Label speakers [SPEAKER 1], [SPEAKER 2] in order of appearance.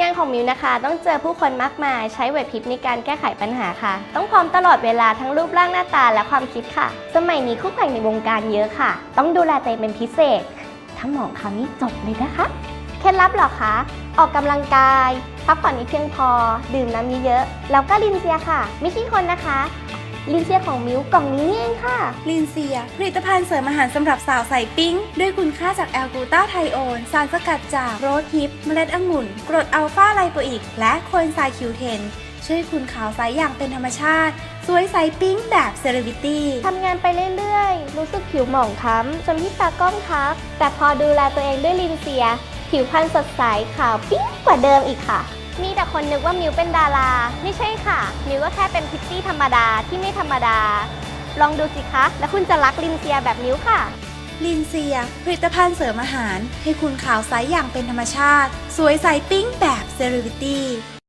[SPEAKER 1] งานของมิวนะคะต้องเจอผู้คนมากมาย ใช้ไหวพริบในการแก้ไขปัญหาค่ะ ต้องพร้อมตลอดเวลาทั้งรูปร่างหน้าตาและความคิดค่ะ สมัยนี้คู่แข่งในวงการเยอะค่ะ ต้องดูแลตัวเป็นพิเศษ ถ้าหมองคำนี้จบเลยนะคะเคล็ดลับหรอคะออกกำลังกายพักผ่อนให้เพียงพอ ดื่มน้ำเยอะๆแล้วก็ลินเซียค่ะ ไม่ขี้คนนะคะ ลินเซียของมิวกล่องนี้นี่เองค่ะ
[SPEAKER 2] ลินเซีย ผลิตภัณฑ์เสริมอาหารสำหรับสาวใส่ปิ้ง ด้วยคุณค่าจากแอลกลูตาไทโอน สารสกัดจากโรสฮิป เมล็ดองุ่น กรดอัลฟาไลโปอิก และโคเอนไซม์คิวเทน ช่วยให้คุณขาวใสอย่างเป็นธรรมชาติ สวยใสปิ้งแบบเซเลบริตี้
[SPEAKER 1] ทำงานไปเรื่อยๆ รู้สึกผิวหมองคล้ำจนพี่ตากล้องทักแต่พอดูแลตัวเองด้วยลินเซีย ผิวพรรณสดใสขาวปิ้งกว่าเดิมอีกค่ะ มีแต่คนนึกว่ามิวเป็นดารา ไม่ใช่ค่ะมิ วก็แค่เป็นพิตตี้ธรรมดาที่ไม่ธรรมดา ลองดูสิคะ แล้วคุณจะรักลินเซียแบบนิ้วค่ะ
[SPEAKER 2] ลินเซีย ผลิตภัณฑ์เสริมอาหาร ให้คุณขาวใสอย่างเป็นธรรมชาติ สวยใสปิ้งแบบเซเลบริตี้